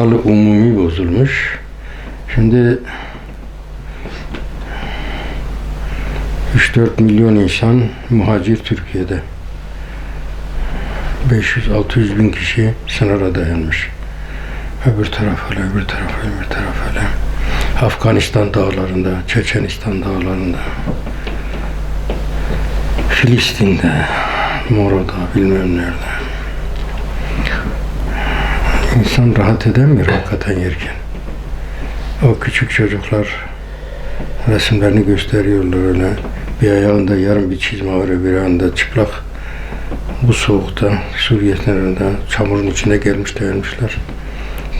Sağlık umumi bozulmuş. Şimdi 3-4 milyon insan muhacir Türkiye'de. 500-600 bin kişi sınıra dayanmış. Öbür taraf öbür taraf öbür taraf. Afganistan dağlarında, Çeçenistan dağlarında, Filistin'de, Moro'da, bilmem nerede. İnsan rahat edemiyor hakikaten yerken. O küçük çocuklar resimlerini gösteriyorlar öyle. Bir ayağında yarım bir çizme var, bir ayağında çıplak. Bu soğukta Suriye çamurun içine gelmiş dayanmışlar.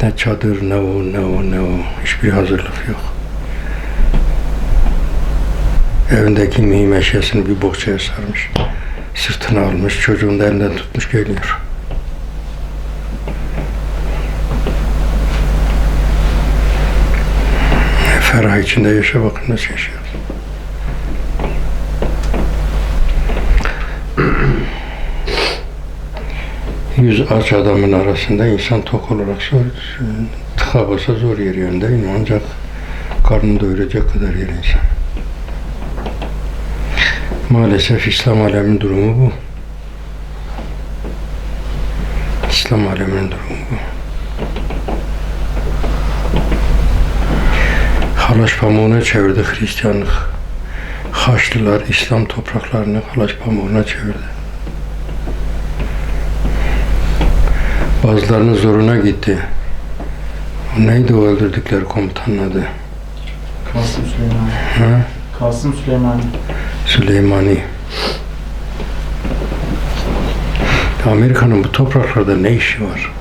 Ne çadır, ne o, ne o, ne o. Hiçbir hazırlık yok. Evindeki mühim eşyasını bir bohçaya sarmış. Sırtına almış, çocuğunu da elinden tutmuş geliyor. Ferah içinde yaşa bakın nasıl yaşıyor. Yüz aç adamın arasında insan tok olarak zor, tıka basa zor değil mi? Ancak karnını doyuracak kadar yer insan. Maalesef İslam aleminin durumu bu. İslam aleminin durumu bu. Halaç pamuğuna çevirdi Hristiyanlık. Haçlılar İslam topraklarını halaç pamuğuna çevirdi. Bazılarının zoruna gitti. O neydi o öldürdükleri komutanın adı? Kasım Süleyman. Ha? Kasım Süleyman. Süleymani. Amerika'nın bu topraklarda ne işi var?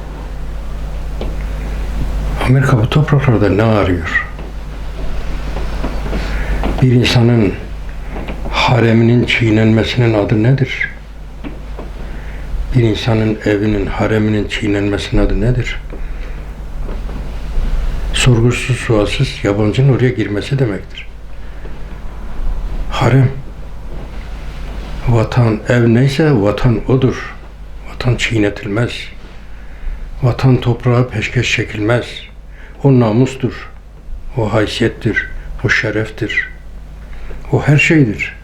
Amerika bu topraklarda ne arıyor? Bir insanın hareminin çiğnenmesinin adı nedir? Bir insanın evinin, hareminin çiğnenmesinin adı nedir? Sorgusuz, sualsız yabancının oraya girmesi demektir. Harem. Vatan, ev neyse vatan odur. Vatan çiğnetilmez. Vatan toprağa peşkeş çekilmez. O namustur. O haysiyettir. O şereftir. O her şeydir.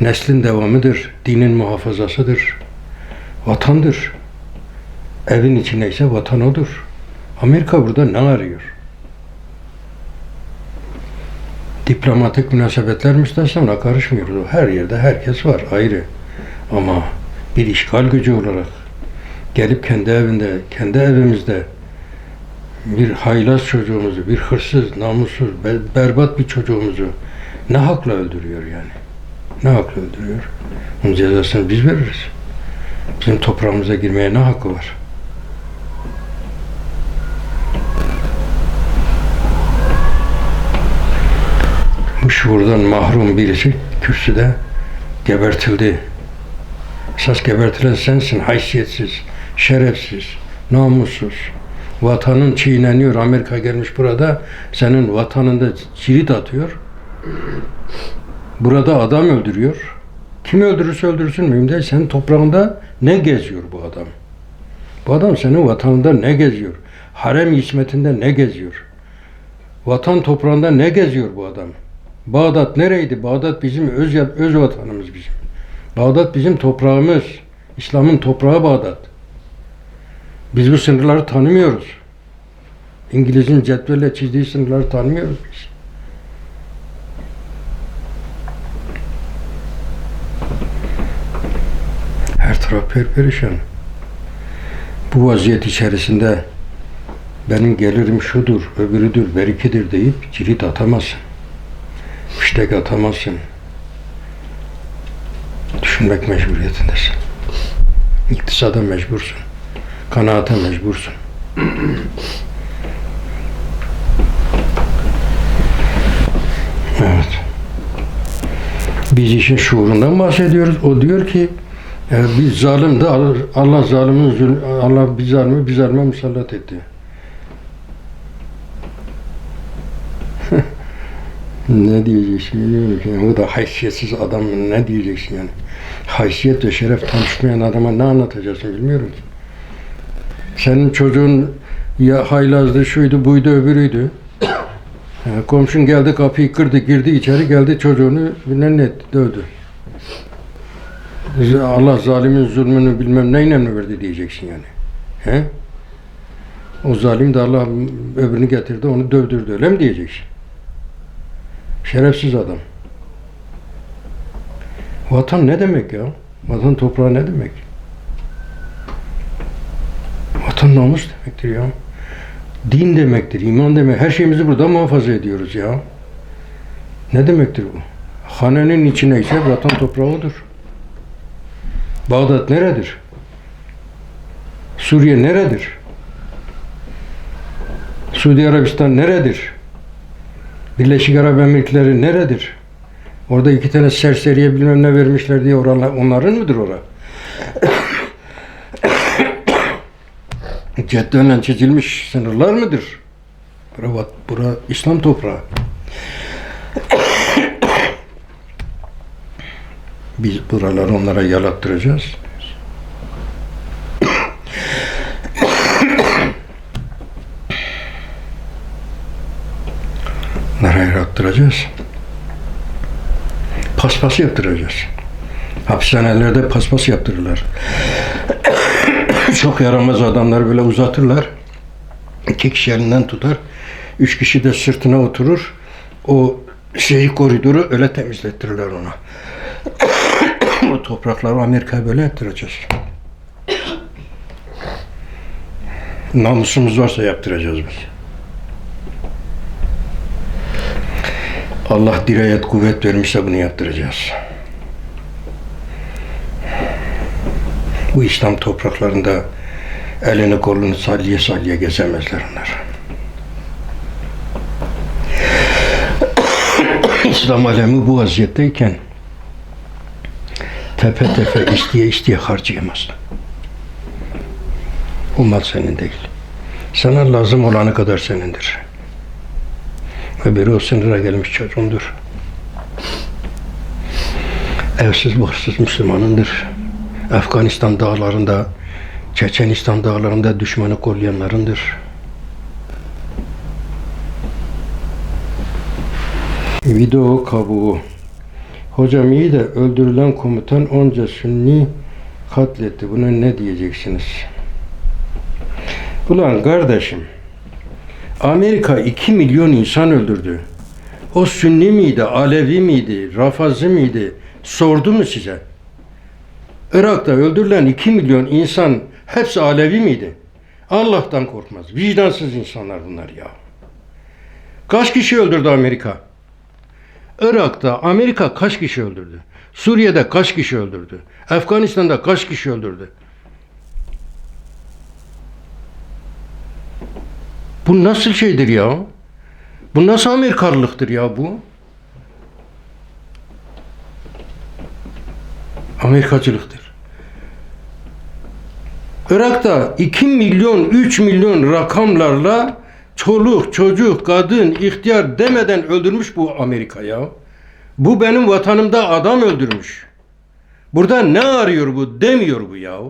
Neslin devamıdır. Dinin muhafazasıdır. Vatandır. Evin içi neyse vatan odur. Amerika burada ne arıyor? diplomatik münasebetler müstesna karışmıyoruz. Her yerde herkes var ayrı. Ama bir işgal gücü olarak gelip kendi evinde, kendi evimizde bir haylaz çocuğumuzu, bir hırsız, namussuz, be- berbat bir çocuğumuzu ne hakla öldürüyor yani? Ne hakla öldürüyor? Bunun cezasını biz veririz. Bizim toprağımıza girmeye ne hakkı var? bu şuurdan mahrum birisi kürsüde gebertildi. Esas gebertilen sensin, haysiyetsiz, şerefsiz, namussuz. Vatanın çiğneniyor, Amerika gelmiş burada, senin vatanında cirit atıyor. Burada adam öldürüyor. Kim öldürürse öldürsün mühim değil. Senin toprağında ne geziyor bu adam? Bu adam senin vatanında ne geziyor? Harem hizmetinde ne geziyor? Vatan toprağında ne geziyor bu adam? Bağdat nereydi? Bağdat bizim öz, öz vatanımız bizim. Bağdat bizim toprağımız. İslam'ın toprağı Bağdat. Biz bu sınırları tanımıyoruz. İngiliz'in cetvelle çizdiği sınırları tanımıyoruz biz. Her taraf perperişan. Bu vaziyet içerisinde benim gelirim şudur, öbürüdür, berikidir deyip cirit atamazsın fiştek atamazsın. Düşünmek mecburiyetindesin. İktisada mecbursun. Kanaata mecbursun. Evet. Biz işin şuurundan bahsediyoruz. O diyor ki e, biz zalim de Allah zalimin Allah bir zalimi bir zalime musallat etti. Ne diyeceksin bilmiyorum. Yani. O da haysiyetsiz adam ne diyeceksin yani. Haysiyet ve şeref tanışmayan adama ne anlatacaksın bilmiyorum ki. Senin çocuğun Ya haylazdı, şuydu, buydu, öbürüydü. Ha, komşun geldi kapıyı kırdı, girdi içeri geldi çocuğunu bilmem ne dövdü. Allah zalimin zulmünü bilmem neyle mi verdi diyeceksin yani. He? O zalim de Allah öbürünü getirdi onu dövdürdü öyle mi diyeceksin? Şerefsiz adam. Vatan ne demek ya? Vatan toprağı ne demek? Vatan namus demektir ya. Din demektir, iman demek. Her şeyimizi burada muhafaza ediyoruz ya. Ne demektir bu? Hanenin içine ise vatan toprağı odur. Bağdat neredir? Suriye neredir? Suudi Arabistan neredir? Birleşik Arap Emirlikleri neredir? Orada iki tane serseriye bilmem ne vermişler diye oralar, onların mıdır ora? Cetvetle çizilmiş sınırlar mıdır? Bura, bura İslam toprağı. Biz buraları onlara yalattıracağız. Nereye yalattıracağız? Paspas yaptıracağız. Hapishanelerde paspas yaptırırlar. Çok yaramaz adamlar böyle uzatırlar. İki kişi elinden tutar. Üç kişi de sırtına oturur. O şeyi koridoru öyle temizlettirirler ona. Toprakları Amerika'ya böyle ettireceğiz. Namusumuz varsa yaptıracağız biz. Allah dirayet kuvvet vermişse bunu yaptıracağız. Bu İslam topraklarında elini kolunu salya salya gezemezler onlar. İslam alemi bu vaziyetteyken tepe tepe isteye isteye harcayamaz. O mal senin değil. Sana lazım olanı kadar senindir. Öbürü o sınıra gelmiş çocuğundur. Evsiz bahtsız Müslümanındır. Afganistan dağlarında, Çeçenistan dağlarında düşmanı kollayanlarındır. Video kabuğu. Hocam iyi de öldürülen komutan onca sünni katletti. Buna ne diyeceksiniz? Ulan kardeşim, Amerika 2 milyon insan öldürdü. O Sünni miydi, Alevi miydi, Rafazi miydi? Sordu mu size? Irak'ta öldürülen 2 milyon insan hepsi Alevi miydi? Allah'tan korkmaz. Vicdansız insanlar bunlar ya. Kaç kişi öldürdü Amerika? Irak'ta Amerika kaç kişi öldürdü? Suriye'de kaç kişi öldürdü? Afganistan'da kaç kişi öldürdü? Bu nasıl şeydir ya? Bu nasıl Amerikalılıktır ya bu? Amerikacılıktır. Irak'ta 2 milyon, 3 milyon rakamlarla çoluk, çocuk, kadın, ihtiyar demeden öldürmüş bu Amerika ya. Bu benim vatanımda adam öldürmüş. Burada ne arıyor bu demiyor bu ya.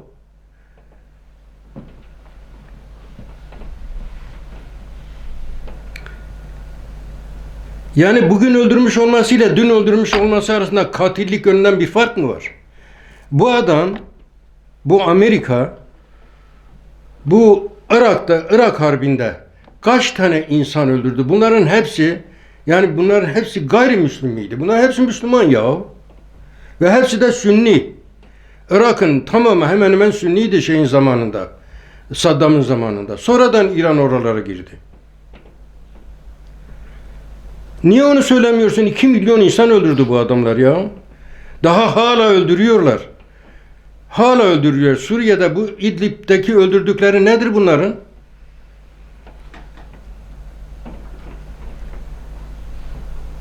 Yani bugün öldürmüş olmasıyla dün öldürmüş olması arasında katillik yönünden bir fark mı var? Bu adam, bu Amerika, bu Irak'ta, Irak Harbi'nde kaç tane insan öldürdü? Bunların hepsi, yani bunların hepsi gayrimüslim miydi? Bunlar hepsi Müslüman ya. Ve hepsi de Sünni. Irak'ın tamamı hemen hemen Sünniydi şeyin zamanında. Saddam'ın zamanında. Sonradan İran oralara girdi. Niye onu söylemiyorsun? 2 milyon insan öldürdü bu adamlar ya. Daha hala öldürüyorlar. Hala öldürüyor. Suriye'de bu İdlib'deki öldürdükleri nedir bunların?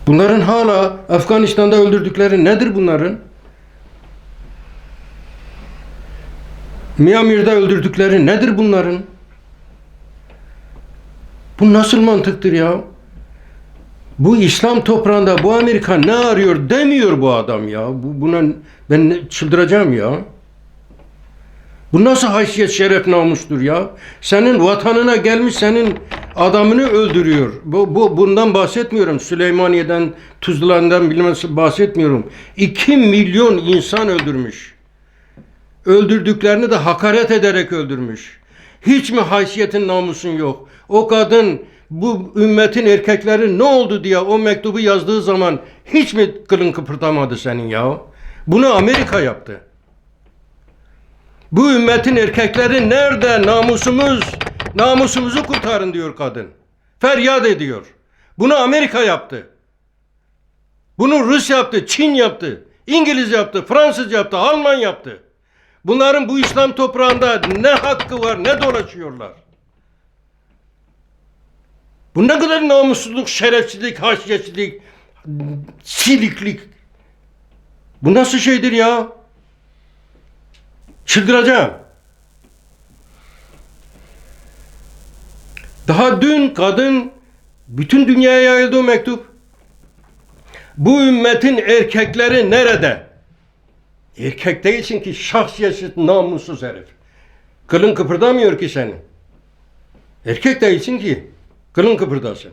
Bunların hala Afganistan'da öldürdükleri nedir bunların? Myanmar'da öldürdükleri nedir bunların? Bu nasıl mantıktır ya? Bu İslam toprağında bu Amerika ne arıyor demiyor bu adam ya. Bu, buna ben çıldıracağım ya. Bu nasıl haysiyet şeref namustur ya? Senin vatanına gelmiş senin adamını öldürüyor. Bu, bu bundan bahsetmiyorum. Süleymaniye'den, Tuzla'dan bilmem bahsetmiyorum. 2 milyon insan öldürmüş. Öldürdüklerini de hakaret ederek öldürmüş. Hiç mi haysiyetin namusun yok? O kadın bu ümmetin erkekleri ne oldu diye o mektubu yazdığı zaman hiç mi kılın kıpırdamadı senin ya? Bunu Amerika yaptı. Bu ümmetin erkekleri nerede namusumuz? Namusumuzu kurtarın diyor kadın. Feryat ediyor. Bunu Amerika yaptı. Bunu Rus yaptı, Çin yaptı, İngiliz yaptı, Fransız yaptı, Alman yaptı. Bunların bu İslam toprağında ne hakkı var, ne dolaşıyorlar? Bu ne kadar namussuzluk, şerefsizlik, haşyetsizlik, siliklik. Bu nasıl şeydir ya? Çıldıracağım. Daha dün kadın bütün dünyaya yayıldı mektup. Bu ümmetin erkekleri nerede? Erkek değilsin ki şahsiyetsiz namussuz herif. Kılın kıpırdamıyor ki senin. Erkek değilsin ki kılın kıpırdasın.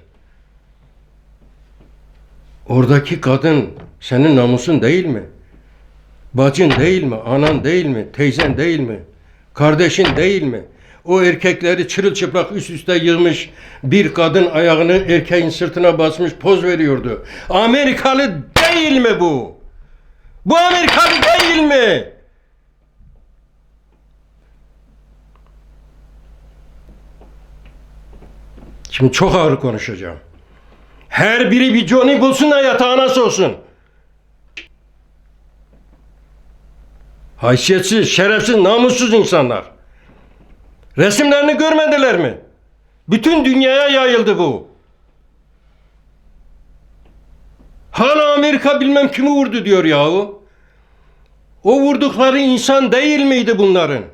Oradaki kadın senin namusun değil mi? Bacın değil mi? Anan değil mi? Teyzen değil mi? Kardeşin değil mi? O erkekleri çırılçıplak üst üste yığmış bir kadın ayağını erkeğin sırtına basmış poz veriyordu. Amerikalı değil mi bu? Bu Amerikalı değil mi? Şimdi çok ağır konuşacağım. Her biri bir Johnny bulsun da yatağına soğusun. Haysiyetsiz, şerefsiz, namussuz insanlar. Resimlerini görmediler mi? Bütün dünyaya yayıldı bu. Hala Amerika bilmem kimi vurdu diyor yahu. O vurdukları insan değil miydi bunların?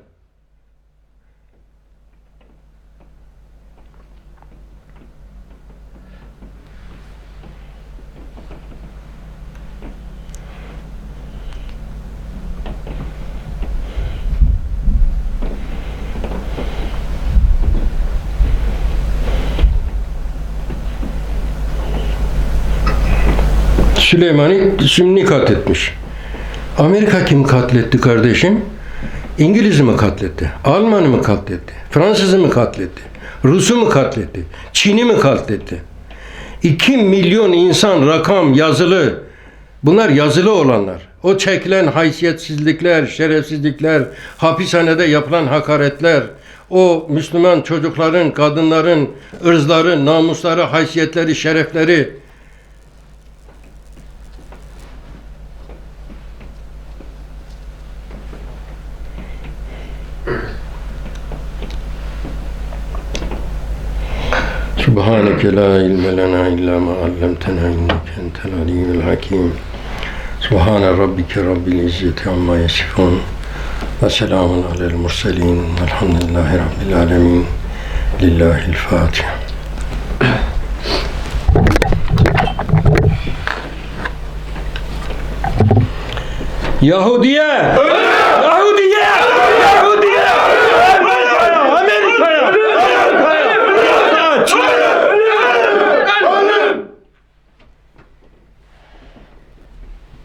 Süleyman'ı Sünni katletmiş. Amerika kim katletti kardeşim? İngiliz'i mi katletti? Alman'ı mı katletti? Fransız'ı mı katletti? Rus'u mu katletti? Çin'i mi katletti? 2 milyon insan rakam yazılı. Bunlar yazılı olanlar. O çekilen haysiyetsizlikler, şerefsizlikler, hapishanede yapılan hakaretler, o Müslüman çocukların, kadınların ırzları, namusları, haysiyetleri, şerefleri, سبحانك لا علم لنا إلا ما علمتنا إنك أنت العليم الحكيم. سبحان ربك رب العزة عما يصفون. وسلام على المرسلين الحمد لله رب العالمين. لله الفاتحة. Yahudiye! Yahudiye!